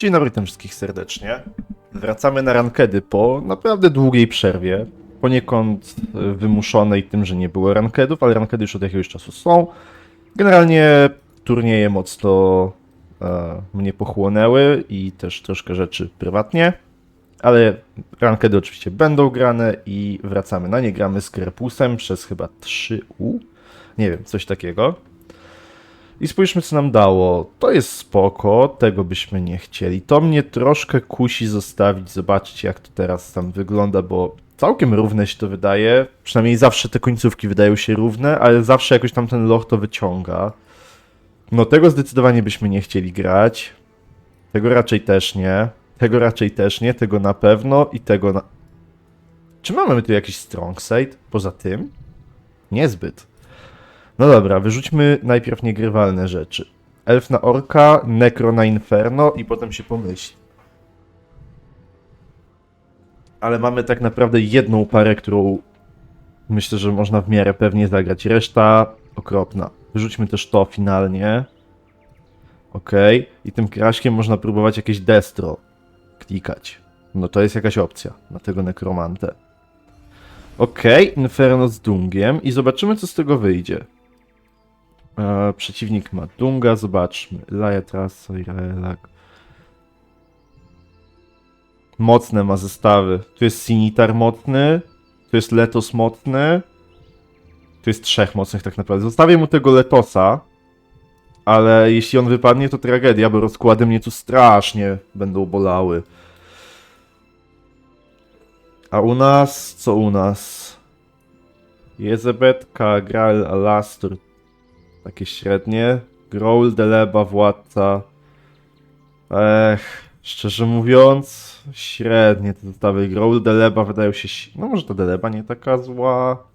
Dzień dobry tym wszystkich serdecznie. Wracamy na rankedy po naprawdę długiej przerwie. Poniekąd e, wymuszonej tym, że nie było rankedów, ale rankedy już od jakiegoś czasu są. Generalnie turnieje mocno e, mnie pochłonęły i też troszkę rzeczy prywatnie. Ale rankedy oczywiście będą grane i wracamy na nie. Gramy z Krepusem przez chyba 3U. Nie wiem, coś takiego. I spójrzmy, co nam dało. To jest spoko, tego byśmy nie chcieli. To mnie troszkę kusi zostawić, zobaczyć jak to teraz tam wygląda, bo całkiem równe się to wydaje. Przynajmniej zawsze te końcówki wydają się równe, ale zawsze jakoś tam ten loch to wyciąga. No tego zdecydowanie byśmy nie chcieli grać. Tego raczej też nie. Tego raczej też nie, tego na pewno i tego na... Czy mamy tu jakiś strong side poza tym? Niezbyt. No dobra, wyrzućmy najpierw niegrywalne rzeczy. Elf na orka, nekro na inferno i potem się pomyśli. Ale mamy tak naprawdę jedną parę, którą myślę, że można w miarę pewnie zagrać. Reszta okropna. Wyrzućmy też to finalnie. Ok. I tym kraszkiem można próbować jakieś destro klikać. No to jest jakaś opcja na tego nekromantę. Ok, Inferno z Dungiem i zobaczymy co z tego wyjdzie. E, przeciwnik ma Dunga, zobaczmy. Laja Traso i Raelak. Mocne ma zestawy. Tu jest Sinitar mocny, tu jest Letos mocny, tu jest trzech mocnych tak naprawdę. Zostawię mu tego Letosa, ale jeśli on wypadnie to tragedia, bo rozkłady mnie tu strasznie będą bolały. A u nas? Co u nas? Jezebetka, Graal, Alastor. Takie średnie. Growl, Deleba, Władca. Ech, szczerze mówiąc, średnie te zestawy. Growl, Deleba wydają się... No może ta Deleba nie taka zła.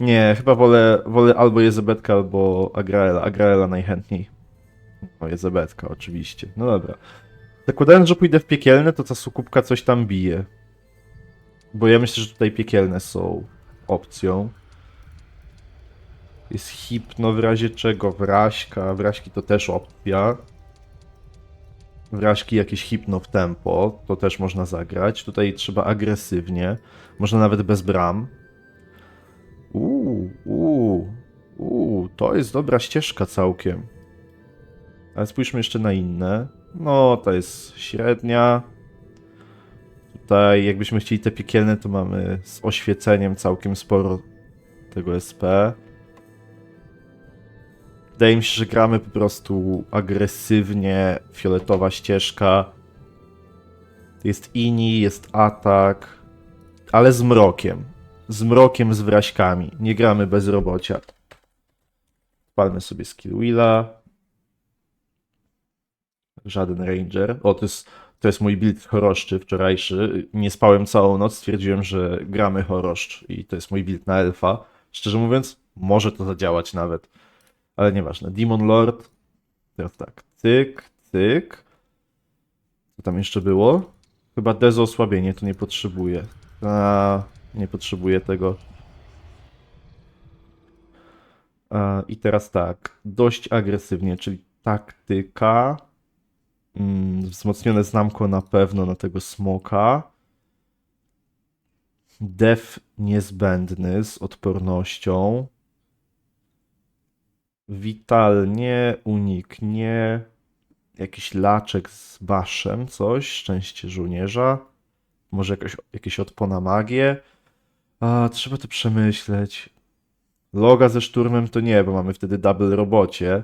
Nie, chyba wolę, wolę albo Jezebetka, albo Agraela. Agraela najchętniej. O, Jezebetka oczywiście. No dobra. Zakładając, że pójdę w piekielne, to ta sukupka coś tam bije. Bo ja myślę, że tutaj piekielne są opcją. Jest hipno w razie czego, wraśka. Wraśki to też opcja. Wrażki jakieś hipno w tempo, to też można zagrać. Tutaj trzeba agresywnie. Można nawet bez bram. Uuu, uuu, uuu, to jest dobra ścieżka całkiem. Ale spójrzmy jeszcze na inne. No, to jest średnia. Tutaj, jakbyśmy chcieli te piekielne, to mamy z oświeceniem całkiem sporo tego SP. Wydaje mi się, że gramy po prostu agresywnie, fioletowa ścieżka. Jest ini, jest atak, ale z mrokiem. Z mrokiem, z wraśkami. Nie gramy bez robocia. Palmy sobie skill wheela. Żaden ranger. O, to jest, to jest mój build choroszczy wczorajszy. Nie spałem całą noc, stwierdziłem, że gramy choroszcz i to jest mój build na elfa. Szczerze mówiąc, może to zadziałać nawet. Ale nieważne. Demon Lord. Teraz tak. Cyk, cyk. Co tam jeszcze było? Chyba Dezo osłabienie, to nie potrzebuję. A, nie potrzebuję tego. A, I teraz tak. Dość agresywnie, czyli taktyka. Mm, wzmocnione znamko na pewno na tego smoka. Def niezbędny z odpornością. Vital nie, unik nie. Jakiś laczek z baszem, coś. Szczęście żołnierza. Może jakaś, jakieś odpona magię. A, trzeba to przemyśleć. Loga ze szturmem to nie, bo mamy wtedy double robocie.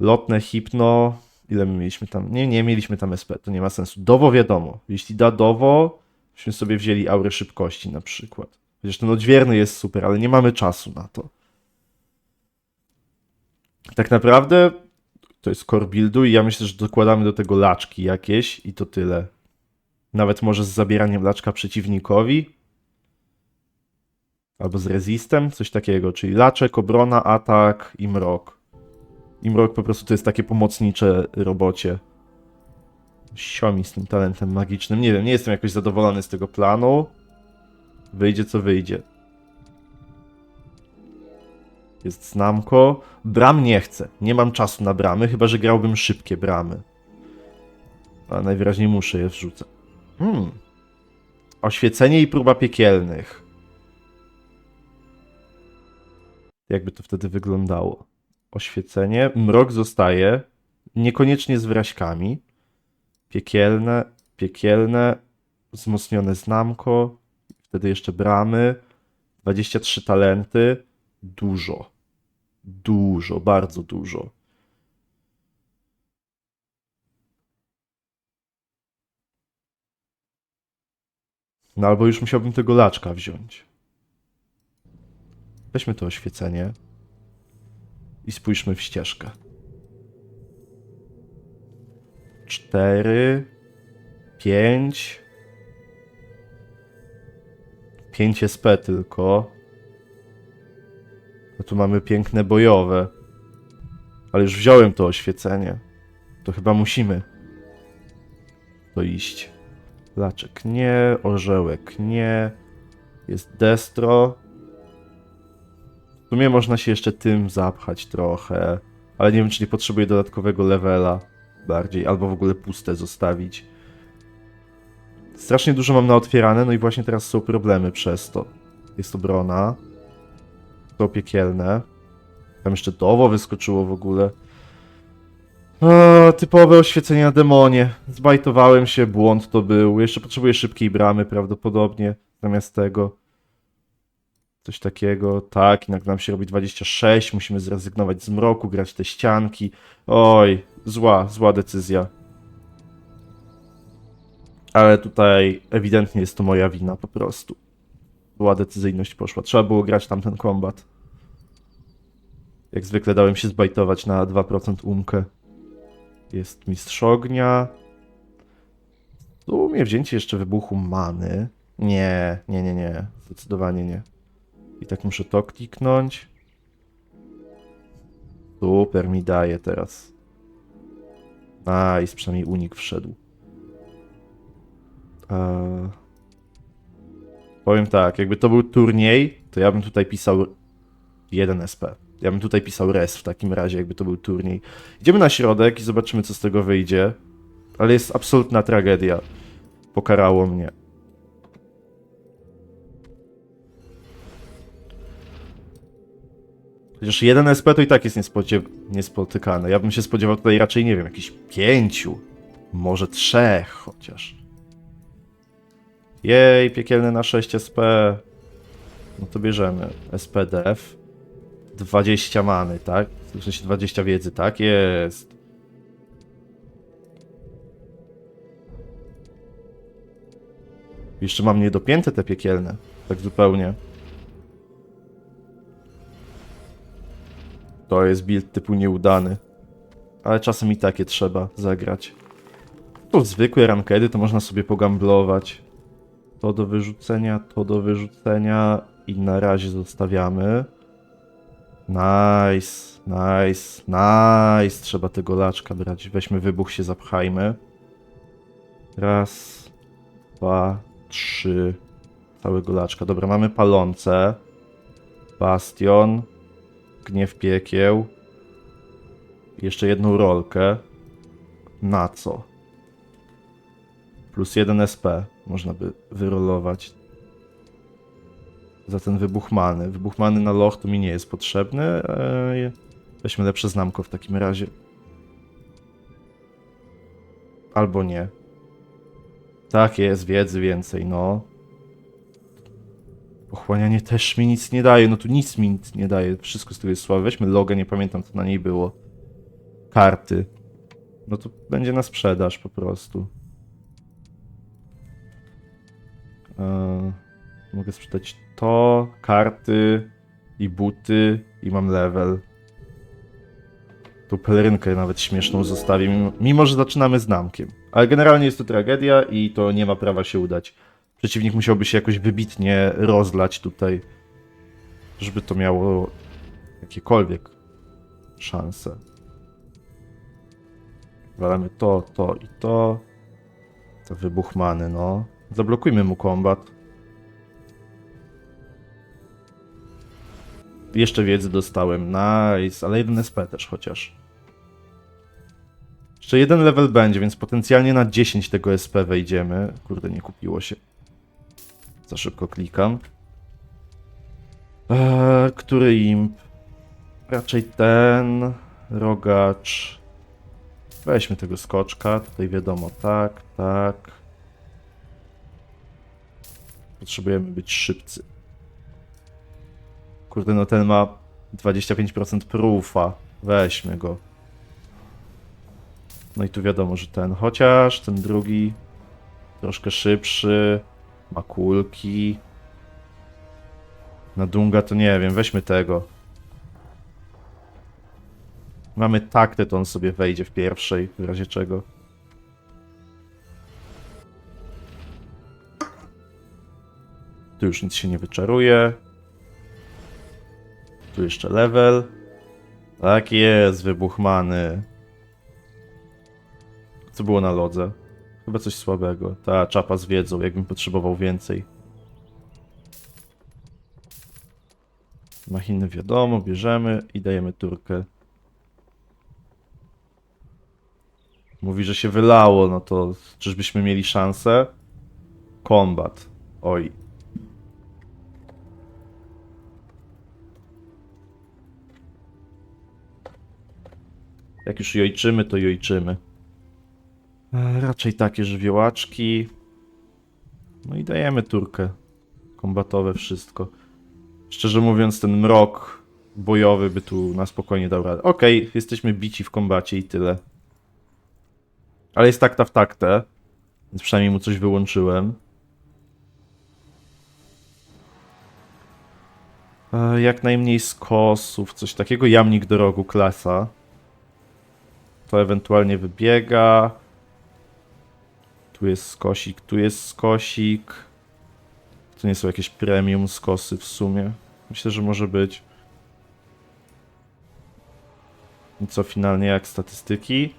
Lotne hipno. Ile my mieliśmy tam? Nie, nie mieliśmy tam SP, to nie ma sensu. Dowo wiadomo. Jeśli da Dowo, byśmy sobie wzięli aurę szybkości na przykład. Chociaż ten odźwierny jest super, ale nie mamy czasu na to. Tak naprawdę to jest core buildu i ja myślę, że dokładamy do tego laczki jakieś i to tyle. Nawet może z zabieraniem laczka przeciwnikowi. Albo z resistem, coś takiego. Czyli laczek, obrona, atak i mrok. I mrok po prostu to jest takie pomocnicze robocie. Siomi z tym talentem magicznym. Nie wiem, nie jestem jakoś zadowolony z tego planu. Wyjdzie co wyjdzie. Jest znamko. Bram nie chcę. Nie mam czasu na bramy, chyba że grałbym szybkie bramy. A najwyraźniej muszę je wrzucać. Hmm. Oświecenie i próba piekielnych. Jakby to wtedy wyglądało? Oświecenie, mrok zostaje, niekoniecznie z wyraźkami. Piekielne, piekielne, wzmocnione znamko, wtedy jeszcze bramy, 23 talenty, dużo. Dużo, bardzo dużo. No albo już musiałbym tego laczka wziąć. Weźmy to oświecenie i spójrzmy w ścieżkę. Cztery, pięć, pięć SP tylko. Tu mamy piękne bojowe. Ale już wziąłem to oświecenie. To chyba musimy to iść. Laczek nie, orzełek nie. Jest destro. W sumie można się jeszcze tym zapchać trochę. Ale nie wiem, czy nie potrzebuję dodatkowego levela bardziej, albo w ogóle puste zostawić. Strasznie dużo mam na otwierane, no i właśnie teraz są problemy przez to. Jest obrona. To piekielne. Tam jeszcze dowo wyskoczyło w ogóle. Typowe oświecenie na demonie. Zbajtowałem się, błąd to był. Jeszcze potrzebuję szybkiej bramy prawdopodobnie zamiast tego. Coś takiego. Tak, jednak nam się robi 26. Musimy zrezygnować z mroku, grać te ścianki. Oj, zła, zła decyzja. Ale tutaj ewidentnie jest to moja wina po prostu. Była decyzyjność poszła. Trzeba było grać tamten kombat. Jak zwykle dałem się zbajtować na 2% umkę. Jest mistrz ognia. W sumie wzięcie jeszcze wybuchu many. Nie, nie, nie, nie. Zdecydowanie nie. I tak muszę to kliknąć. Super mi daje teraz. Nice, przynajmniej unik wszedł. Eee... Powiem tak, jakby to był turniej, to ja bym tutaj pisał 1 SP. Ja bym tutaj pisał res w takim razie, jakby to był turniej. Idziemy na środek i zobaczymy, co z tego wyjdzie. Ale jest absolutna tragedia. Pokarało mnie. Chociaż jeden SP to i tak jest niespotykane. Ja bym się spodziewał tutaj raczej, nie wiem, jakichś pięciu. Może trzech chociaż. Jej, piekielny na 6 SP. No to bierzemy. SPDF. 20 many, tak? W sensie 20 wiedzy, tak? Jest. Jeszcze mam niedopięte te piekielne. Tak zupełnie. To jest build typu nieudany. Ale czasem i takie trzeba zagrać. To zwykłe rankedy, to można sobie pogamblować. To do wyrzucenia, to do wyrzucenia i na razie zostawiamy. Nice, nice, nice. Trzeba tego laczka brać. Weźmy wybuch, się zapchajmy. Raz, dwa, trzy. Całego laczka. Dobra, mamy palące. Bastion. Gniew piekieł. Jeszcze jedną rolkę. Na co? Plus jeden SP można by wyrolować. Za ten wybuch many. Wybuch many na loch to mi nie jest potrzebny. Eee, weźmy lepsze znamko w takim razie. Albo nie. Tak jest, wiedzy więcej, no. Pochłanianie też mi nic nie daje. No tu nic mi nic nie daje. Wszystko z tego jest słabe. Weźmy logę, nie pamiętam co na niej było. Karty. No to będzie na sprzedaż po prostu. Eee, mogę sprzedać to, karty i buty i mam level. Tu pelerynkę nawet śmieszną zostawię, mimo, mimo że zaczynamy z namkiem. Ale generalnie jest to tragedia i to nie ma prawa się udać. Przeciwnik musiałby się jakoś wybitnie rozlać tutaj, żeby to miało jakiekolwiek szanse. Walamy to, to i to. To wybuch many, no. Zablokujmy mu kombat. Jeszcze wiedzy dostałem, nice, ale jeden SP też chociaż. Jeszcze jeden level będzie, więc potencjalnie na 10 tego SP wejdziemy. Kurde, nie kupiło się. Za szybko klikam. Eee, który imp? Raczej ten. Rogacz. Weźmy tego skoczka. Tutaj wiadomo, tak, tak. Potrzebujemy być szybcy. Kurde, no ten ma 25% proofa. Weźmy go. No i tu wiadomo, że ten. Chociaż ten drugi troszkę szybszy. Ma kulki. Na Dunga to nie wiem, weźmy tego. Mamy taktę, to on sobie wejdzie w pierwszej, w razie czego. Tu już nic się nie wyczaruje. Tu jeszcze level. Tak jest, wybuchmany. Co było na lodze? Chyba coś słabego. Ta czapa z wiedzą, jakbym potrzebował więcej. Machiny wiadomo, bierzemy i dajemy turkę. Mówi, że się wylało, no to czyżbyśmy mieli szansę? Kombat. Oj. Jak już jojczymy, to jojczymy. E, Raczej takie żywiołaczki. No i dajemy turkę. Kombatowe wszystko. Szczerze mówiąc, ten mrok bojowy by tu na spokojnie dał radę. Okej, jesteśmy bici w kombacie i tyle. Ale jest takta w taktę, więc przynajmniej mu coś wyłączyłem. E, Jak najmniej skosów, coś takiego. Jamnik do rogu, klasa. To ewentualnie wybiega. Tu jest skosik, tu jest skosik. To nie są jakieś premium skosy w sumie. Myślę, że może być. I co finalnie jak statystyki?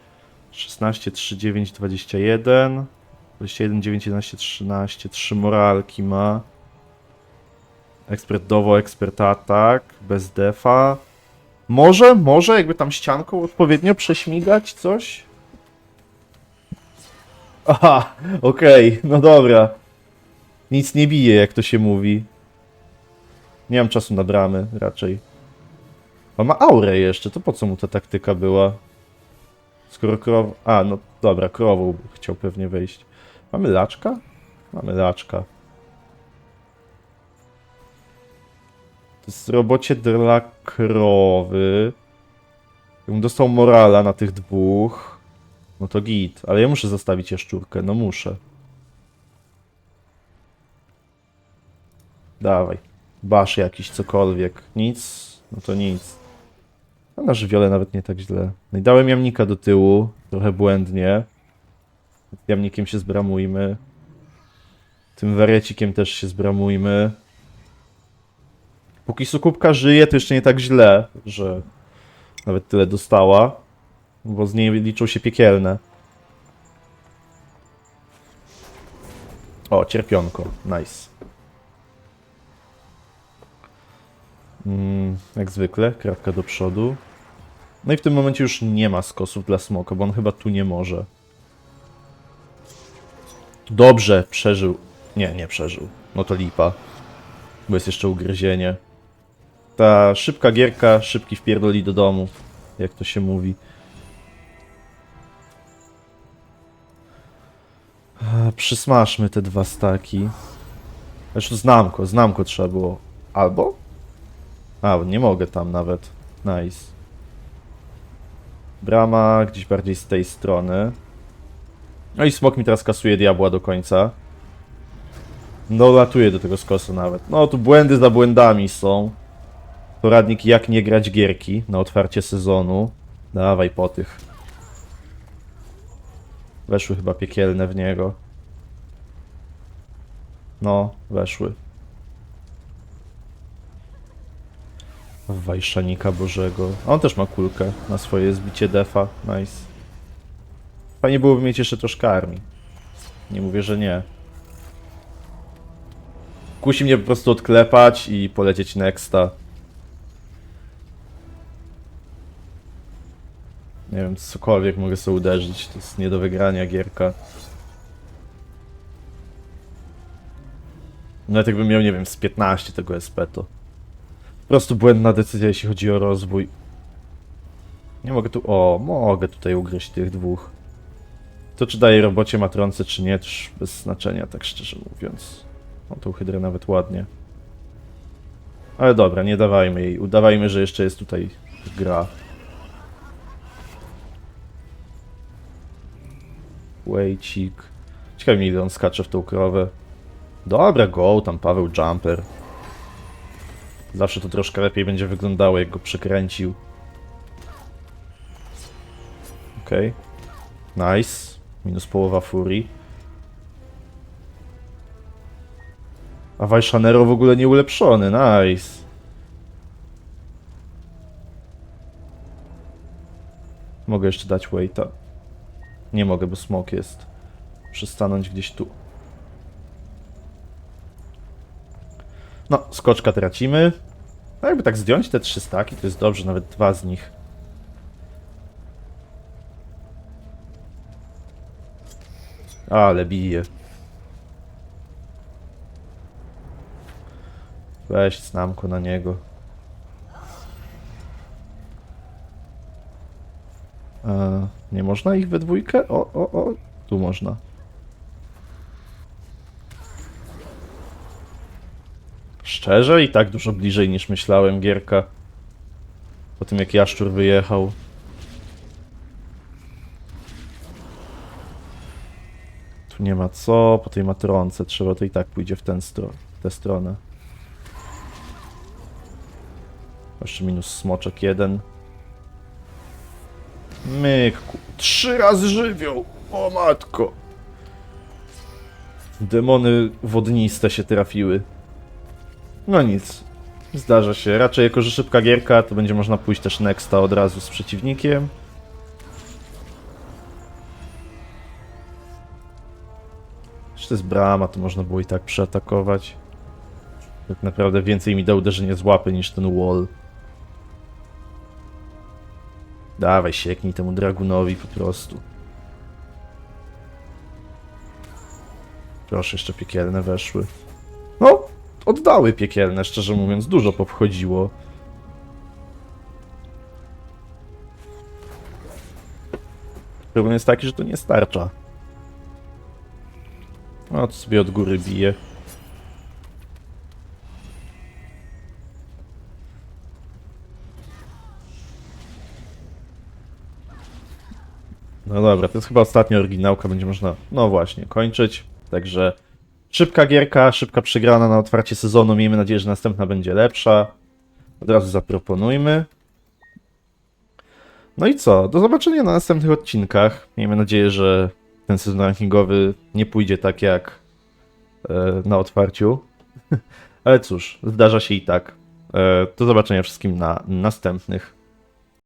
16, 3, 9, 21. 21, 9, 11, 13. 3 moralki ma. Ekspert dowo, ekspert atak. Bez defa. Może, może jakby tam ścianką odpowiednio prześmigać coś? Aha, okej, no dobra. Nic nie bije, jak to się mówi. Nie mam czasu na bramy, raczej. On ma aurę jeszcze, to po co mu ta taktyka była? Skoro krow... A, no dobra, krową chciał pewnie wejść. Mamy laczka? Mamy laczka. To jest robocie dla krowy. Jakbym dostał morala na tych dwóch, no to git. Ale ja muszę zostawić jaszczurkę, no muszę. Dawaj. Basz jakiś, cokolwiek. Nic? No to nic. A na żywiole nawet nie tak źle. No i dałem jamnika do tyłu, trochę błędnie. Jamnikiem się zbramujmy. Tym wariecikiem też się zbramujmy. Póki sukupka żyje, to jeszcze nie tak źle, że nawet tyle dostała. Bo z niej liczą się piekielne. O, cierpionko. Nice. Mm, jak zwykle, kratka do przodu. No i w tym momencie już nie ma skosów dla smoka, bo on chyba tu nie może. Dobrze, przeżył. Nie, nie przeżył. No to lipa. Bo jest jeszcze ugryzienie. Ta szybka gierka, szybki wpierdoli do domu. Jak to się mówi. Przysmaszmy te dwa staki. Zresztą znamko, znamko trzeba było. Albo? A, nie mogę tam nawet. Nice. Brama gdzieś bardziej z tej strony. No i smok mi teraz kasuje diabła do końca. Dolatuje do tego skosu nawet. No tu błędy za błędami są. Poradnik jak nie grać gierki na otwarcie sezonu. Dawaj po tych. Weszły chyba piekielne w niego. No, weszły. Wajszanika Bożego. On też ma kulkę na swoje zbicie defa. Nice. Fajnie byłoby mieć jeszcze troszkę armii. Nie mówię, że nie. Kusi mnie po prostu odklepać i polecieć nexta. Nie wiem, cokolwiek mogę sobie uderzyć. To jest nie do wygrania gierka. Nawet jakbym miał, nie wiem, z 15 tego SP to. Po prostu błędna decyzja, jeśli chodzi o rozwój. Nie mogę tu... O, mogę tutaj ugryźć tych dwóch. To czy daje robocie matronce, czy nie, to już bez znaczenia, tak szczerze mówiąc. O, tą hydrę nawet ładnie. Ale dobra, nie dawajmy jej. Udawajmy, że jeszcze jest tutaj gra. Wejcik. Ciekawe mnie, ile on skacze w tą krowę. Dobra, go, tam Paweł Jumper. Zawsze to troszkę lepiej będzie wyglądało, jak go przekręcił. Okej. Nice. Minus połowa furii. A Vajshanero w ogóle nie ulepszony, nice. Mogę jeszcze dać waita. Nie mogę, bo smok jest. Muszę stanąć gdzieś tu. No, skoczka tracimy. No jakby tak zdjąć te trzy staki, to jest dobrze, nawet dwa z nich. Ale bije. Weź snamko na niego. E, nie można ich we dwójkę? O, o, o. Tu można. Szczerze i tak dużo bliżej niż myślałem gierka. Po tym jak Jaszczur wyjechał. Tu nie ma co, po tej matronce trzeba to i tak pójdzie w ten stro tę stronę. Jeszcze minus smoczek jeden. Myk, trzy razy żywioł! O matko! Demony wodniste się trafiły. No nic. Zdarza się. Raczej jako, że szybka gierka, to będzie można pójść też nexta od razu z przeciwnikiem. Jeśli to jest brama, to można było i tak przeatakować. Tak naprawdę więcej mi da uderzenie z łapy niż ten wall. Dawaj, sieknij temu dragunowi po prostu. Proszę, jeszcze piekielne weszły. No, oddały piekielne, szczerze mówiąc, dużo powchodziło. Problem jest taki, że to nie starcza. No, to sobie od góry bije. No dobra, to jest chyba ostatnia oryginałka, będzie można, no właśnie, kończyć. Także szybka gierka, szybka przegrana na otwarcie sezonu. Miejmy nadzieję, że następna będzie lepsza. Od razu zaproponujmy. No i co? Do zobaczenia na następnych odcinkach. Miejmy nadzieję, że ten sezon rankingowy nie pójdzie tak jak e, na otwarciu. Ale cóż, zdarza się i tak. E, do zobaczenia wszystkim na następnych.